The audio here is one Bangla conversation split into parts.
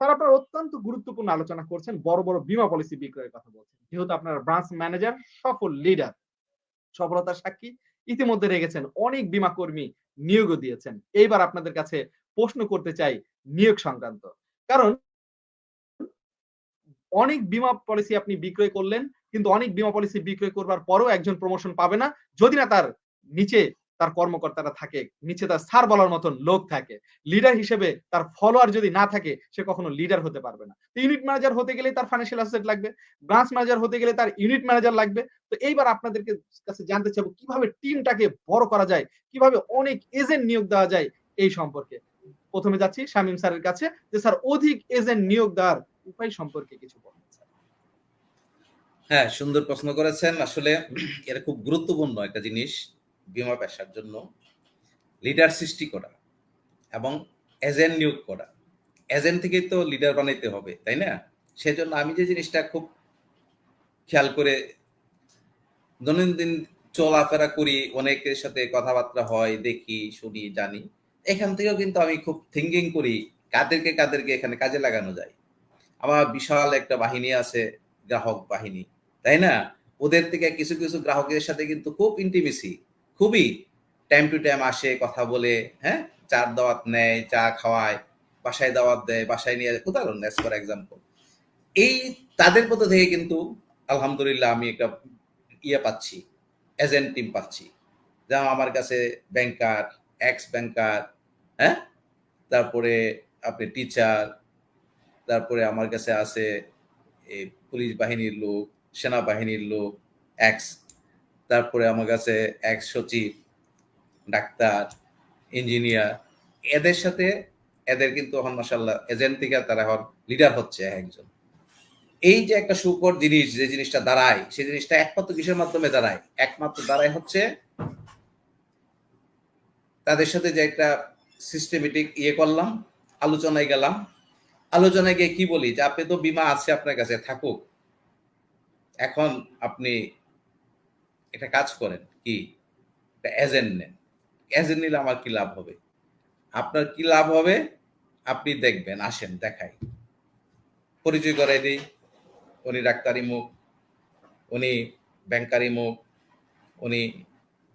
স্যার আপনারা অত্যন্ত গুরুত্বপূর্ণ আলোচনা করছেন, বড় বড় বীমা পলিসি বিক্রয়ের কথা বলছেন। যেহেতু আপনারা ব্রাঞ্চ ম্যানেজার সফল লিডার সফলতার সাক্ষী, ইতিমধ্যে রেগেছেন অনেক বীমা কর্মী নিয়োগও দিয়েছেন। এইবার আপনাদের কাছে প্রশ্ন করতে চাই নিয়োগ সংক্রান্ত। কারণ অনেক বীমা পলিসি আপনি বিক্রয় করলেন, কিন্তু অনেক বীমা পলিসি বিক্রয় করবার পরও একজন প্রমোশন পাবে না। যদি না তার নিচে তার কর্মকর্তারা থাকে, নিচে তার স্যার বলার মতন লোক থাকে। লিডার হিসেবে তার ফলোয়ার যদি না থাকে, সে কখনো লিডার হতে পারবে না। ইউনিট ম্যানেজার হতে গেলে তার ফাইন্যান্সিয়াল অ্যাসেট লাগবে ব্রাঞ্চ ম্যানেজার হতে গেলে তার ইউনিট ম্যানেজার লাগবে। তো এইবার আপনাদেরকে কাছে জানতে চাবো কীভাবে টিমটাকে বড় করা যায়, কীভাবে অনেক এজেন্ট নিয়োগ দেওয়া যায় এই সম্পর্কে। প্রথমে যাচ্ছি শামীম স্যারের কাছে, যে স্যার অধিক এজেন্ট নিয়োগ দেওয়ার উপায় সম্পর্কে কিছু বলুন হ্যাঁ সুন্দর প্রশ্ন করেছেন। আসলে এটা খুব গুরুত্বপূর্ণ একটা জিনিস। বিমা পেশার জন্য লিডার সৃষ্টি করা এবং এজেন্ট নিয়োগ করা। এজেন্ট থেকেই তো লিডার বানাইতে হবে, তাই না? সেজন্য আমি যে জিনিসটা খুব খেয়াল করে দৈনন্দিন চলাফেরা করি, অনেকের সাথে কথাবার্তা হয়, দেখি, শুনি, জানি, এখান থেকেও কিন্তু আমি খুব থিঙ্কিং করি, কাদেরকে কাদেরকে এখানে কাজে লাগানো যায়। আমার বিশাল একটা বাহিনী আছে, গ্রাহক বাহিনী, তাই না? ওদের থেকে কিছু কিছু গ্রাহকের সাথে কিন্তু খুব ইন্টিমেসি খুবই টাইম টু টাইম আসে, কথা বলে হ্যাঁ? চার দাওয়াত নেয়, চা খাওয়ায়, বাসায় দাওয়াত দেয়, বাসায় নিয়ে উদাহরণ অ্যাজ ফর এক্সাম্পল এই তাদের মধ্যে থেকে কিন্তু, আলহামদুলিল্লাহ, আমি একটা ইয়ে পাচ্ছি এজেন্ট টিম পাচ্ছি। যেমন আমার কাছে ব্যাংকার এক্স ব্যাংকার হ্যাঁ? তারপরে আপনি টিচার তারপরে আমার কাছে আছে পুলিশ বাহিনীর লোক, সেনাবাহিনীর লোক এক্স তারপরে আমার কাছে এক সচিব, ডাক্তার ইঞ্জিনিয়ার এদের সাথে, এদের কিন্তু এখন মাসাল্লাহ এজেন্ট থেকে তারা এখন লিডার হচ্ছে একজন। এই যে একটা সুকর জিনিস, যে জিনিসটা দাঁড়ায় সেই জিনিসটা একমাত্র কিসের মাধ্যমে দাঁড়ায়? একমাত্র দাঁড়ায় হচ্ছে তাদের সাথে যে একটা সিস্টেমেটিক ইয়ে করলাম, আলোচনায় গেলাম। আলোচনায় গিয়ে কি বলি? যে আপনি তো বিমা আছে আপনার কাছে, থাকুক। এখন আপনি একটা কাজ করেন, কি? একটা এজেন্ট নেন। এজেন্ট নিলে আমার কি লাভ হবে? আপনার কি লাভ হবে? আপনি দেখবেন, আসেন, দেখাই। পরিচয় করাই দিই। উনি ডাক্তারি মুখ, উনি ব্যাংকারি মুখ, উনি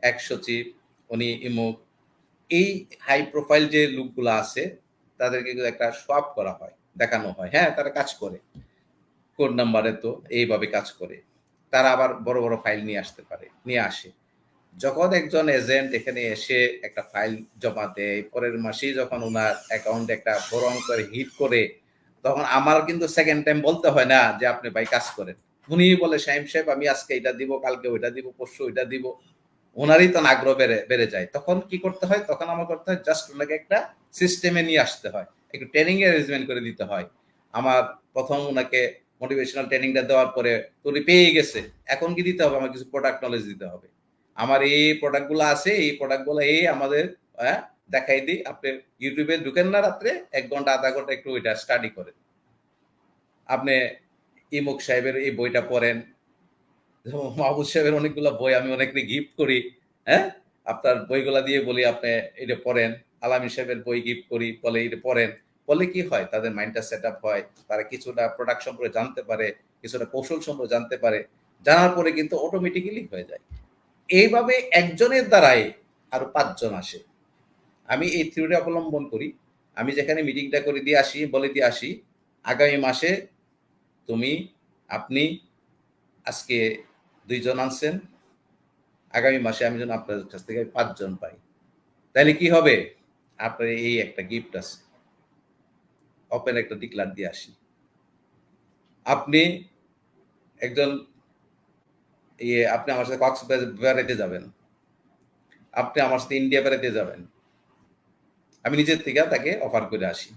এক সচিব, উনি ইমুক এই হাই প্রোফাইল যে লোকগুলো আছে, তাদেরকে একটা সোয়াপ করা হয়, দেখানো হয়। হ্যাঁ তারা কাজ করে। কোড নাম্বারে তো এইভাবে কাজ করে। তারা আবার বড় বড় ফাইল নিয়ে আসতে পারে, নিয়ে আসে। যখন একজন এজেন্ট এখানে এসে একটা ফাইল জমা দেয়, পরের মাসেই যখন ওনার অ্যাকাউন্টে একটা বড় অঙ্কের হিট করে, তখন আমার কিন্তু সেকেন্ড টাইম বলতে হয় না যে, আপনি ভাই কাজ করেন। উনি বলে সাহেব সাহেব, আমি আজকে এটা দিব, কালকে ওইটা দিব, পরশু ওইটা দিব। ওনারই তো আগ্রহ বেড়ে বেড়ে যায়। তখন কি করতে হয়? তখন আমার করতে হয় জাস্ট ওনাকে একটা সিস্টেমে নিয়ে আসতে হয়। একটু ট্রেনিং অ্যারেঞ্জমেন্ট করে দিতে হয়। আমার প্রথম ওনাকে মোটিভেশনাল ট্রেনিংটা দেওয়ার পরে উনি পেয়ে গেছে। এখন কি দিতে হবে? আমার কিছু প্রোডাক্ট নলেজ দিতে হবে। আমার এই প্রোডাক্টগুলো আছে, এই প্রোডাক্টগুলো এই আমাদের হ্যাঁ দেখাই দিই। আপনি ইউটিউবে ঢুকেন না রাত্রে, এক ঘণ্টা, আধা ঘণ্টা একটু ওইটা স্টাডি করেন। আপনি ইমুক সাহেবের এই বইটা পড়েন। মাহবুব সাহেবের অনেকগুলো বই আমি অনেককে গিফট করি হ্যাঁ? আপনার বইগুলা দিয়ে বলি আপনি এটা পড়েন। আলামী সাহেবের বই গিফট করি, বলে এটা পড়েন। বলে কি হয়? তাদের মাইন্ডটা সেট আপ হয়, তারা কিছুটা প্রোডাক্ট সম্পর্কে জানতে পারে, কিছুটা কৌশল সম্পর্কে জানতে পারে, জানার পরে কিন্তু অটোমেটিক্যালি হয়ে যায়। এইভাবে একজনের দ্বারাই আরও পাঁচজন আসে। আমি এই থিওরি অবলম্বন করি। আমি যেখানে মিটিংটা করে দিয়ে আসি, বলে দিয়ে আসি, আগামী মাসে তুমি, আপনি, আজকে দুইজন আনছেন, আগামী মাসে আমি যেন আপনাদের কাছ থেকে পাঁচজন পাই। তাহলে কি হবে? আপনার এই একটা গিফট আছে। ওপেন একটা ডিক্লার দিয়ে আসি। আপনি একজন ইয়ে আপনি আমার সাথে কক্স বেড়াইতে যাবেন। আপনি আমার সাথে ইন্ডিয়া বেড়াইতে যাবেন। আমি নিজের থেকে তাকে অফার করে আসি।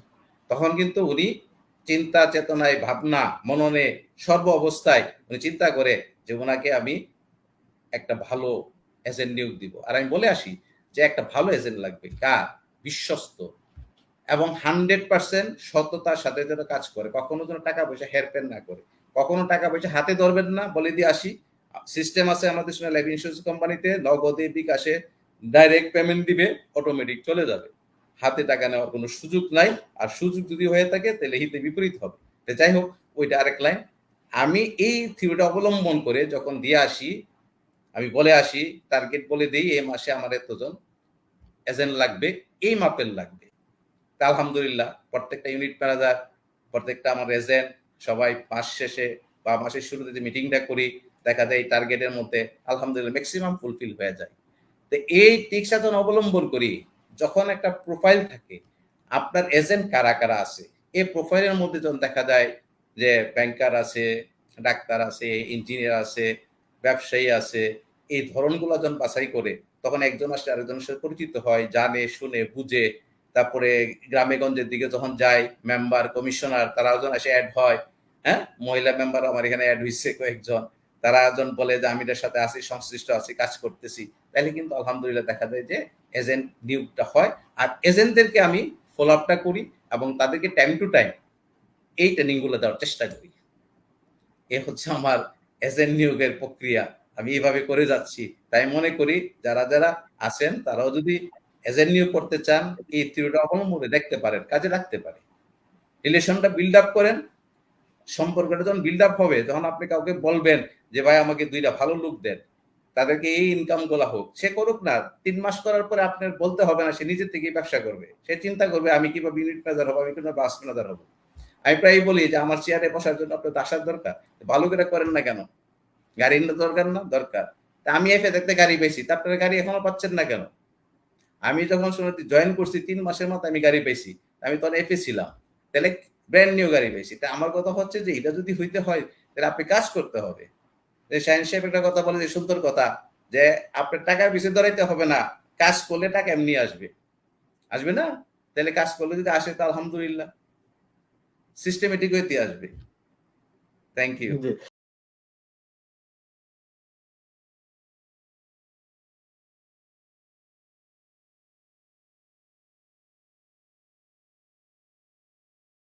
তখন কিন্তু উনি চিন্তা, চেতনায়, ভাবনা, মননে সর্ব অবস্থায় উনি চিন্তা করে যে ওনাকে আমি একটা ভালো এজেন্ট নিয়োগ দিব। আর আমি বলে আসি যে একটা ভালো এজেন্ট লাগবে। কার? বিশ্বস্ত। এবং হান্ড্রেড পার্সেন্ট সততার সাথে যেন কাজ করে। কখনো যেন টাকা পয়সা হেরফের না করে। কখনো টাকা পয়সা হাতে ধরবেন না, বলে দিয়ে আসি। সিস্টেম আছে আমাদের সঙ্গে লাইফ ইন্স্যুরেন্স কোম্পানিতে নগদে বিকাশে ডাইরেক্ট পেমেন্ট দিবে অটোমেটিক চলে যাবে। হাতে টাকা নেওয়ার কোনো সুযোগ নাই। আর সুযোগ যদি হয়ে থাকে, তাহলে হিতে বিপরীত হবে। তো যাই হোক, ওইটা আরেক লাইন আমি এই থিওরিটা অবলম্বন করে যখন দিয়ে আসি, আমি বলে আসি টার্গেট বলে দিই, এই মাসে আমার এতজন। এজেন্ট লাগবে, এই মাপের লাগবে। তা আলহামদুলিল্লাহ, প্রত্যেকটা ইউনিট ম্যানেজার প্রত্যেকটা আমার এজেন্ট সবাই মাস শেষে বা মাসের শুরুতে যে মিটিংটা করি, দেখা যায় এই টার্গেটের মধ্যে আলহামদুলিল্লাহ ম্যাক্সিমাম ফুলফিল হয়ে যায়। তো এই টিক্স যখন অবলম্বন করি, যখন একটা প্রোফাইল থাকে, আপনার এজেন্ট কারা কারা আছে, এই প্রোফাইলের মধ্যে যখন দেখা যায় যে ব্যাংকার আছে, ডাক্তার আছে ইঞ্জিনিয়ার আছে, ব্যবসায়ী আছে, এই ধরনগুলো যখন বাছাই করে, তখন একজন আসলে আরেকজনের সাথে পরিচিত হয়, জানে, শুনে, বুঝে তারপরে গ্রামে গঞ্জের দিকে যখন যায় মেম্বার কমিশনার তারা যখন এসে অ্যাড হয় হ্যাঁ? মহিলা মেম্বার আমার এখানে অ্যাড হয়েছে কয়েকজন। তারা একজন বলে যে, আমি এটার সাথে আছি, সংশ্লিষ্ট আছি, কাজ করতেছি। তাহলে কিন্তু আলহামদুলিল্লাহ দেখা যায় যে এজেন্ট নিয়োগটা হয়। আর এজেন্টদেরকে আমি ফলো আপটা করি এবং তাদেরকে টাইম টু টাইম এই ট্রেনিংগুলো দেওয়ার চেষ্টা করি। এ হচ্ছে আমার এজেন্ট নিয়োগের প্রক্রিয়া। আমি এইভাবে করে যাচ্ছি। তাই মনে করি, যারা যারা আছেন, তারাও যদি এজেন্ট নিয়োগ করতে চান, এই থিওরিটা অবলম্বনে দেখতে পারেন, কাজে রাখতে পারে। রিলেশনটা বিল্ড আপ করেন, সম্পর্কটা যখন বিল্ড আপ হবে তখন আপনি কাউকে বলবেন যে, ভাই, আমাকে দুইটা ভালো লোক দেন। তাদেরকে এই ইনকামগুলা হোক, সে করুক না, তিন মাস করার পরে আপনার বলতে হবে না, সে নিজের থেকেই ব্যবসা করবে। সে চিন্তা করবে, আমি কীভাবে ইউনিট ম্যানেজার হব, আমি কীভাবে বাস ম্যানেজার হব? আমি প্রায় বলি যে, আমার চেয়ারে বসার জন্য আপনার আসার দরকার। ভালো করে করেন না কেন? গাড়ি দরকার না? দরকার। তা আমি এফে দেখতে গাড়ি পেয়েছি তা আপনারা গাড়ি এখনও পাচ্ছেন না কেন? আমি যখন শুনেছি জয়েন করছি, তিন মাসের মতো আমি গাড়ি পেয়েছি আমি তখন এফে ছিলাম। তাহলে ব্র্যান্ড নিউ গাড়ি পেয়েছি তা আমার কথা হচ্ছে যে, এটা যদি হইতে হয়, তাহলে আপনি কাজ করতে হবে। যে শাহিন সাহেব একটা কথা বলে যে, সুন্দর কথা, যে আপনার টাকার পিছিয়ে দৌড়াইতে হবে না। কাজ করলে টাকা এমনি আসবে। আসবে না? তাহলে কাজ করলে যদি আসে, তো আলহামদুলিল্লাহ। সিস্টেমেটিক হইতে আসবে। Thank you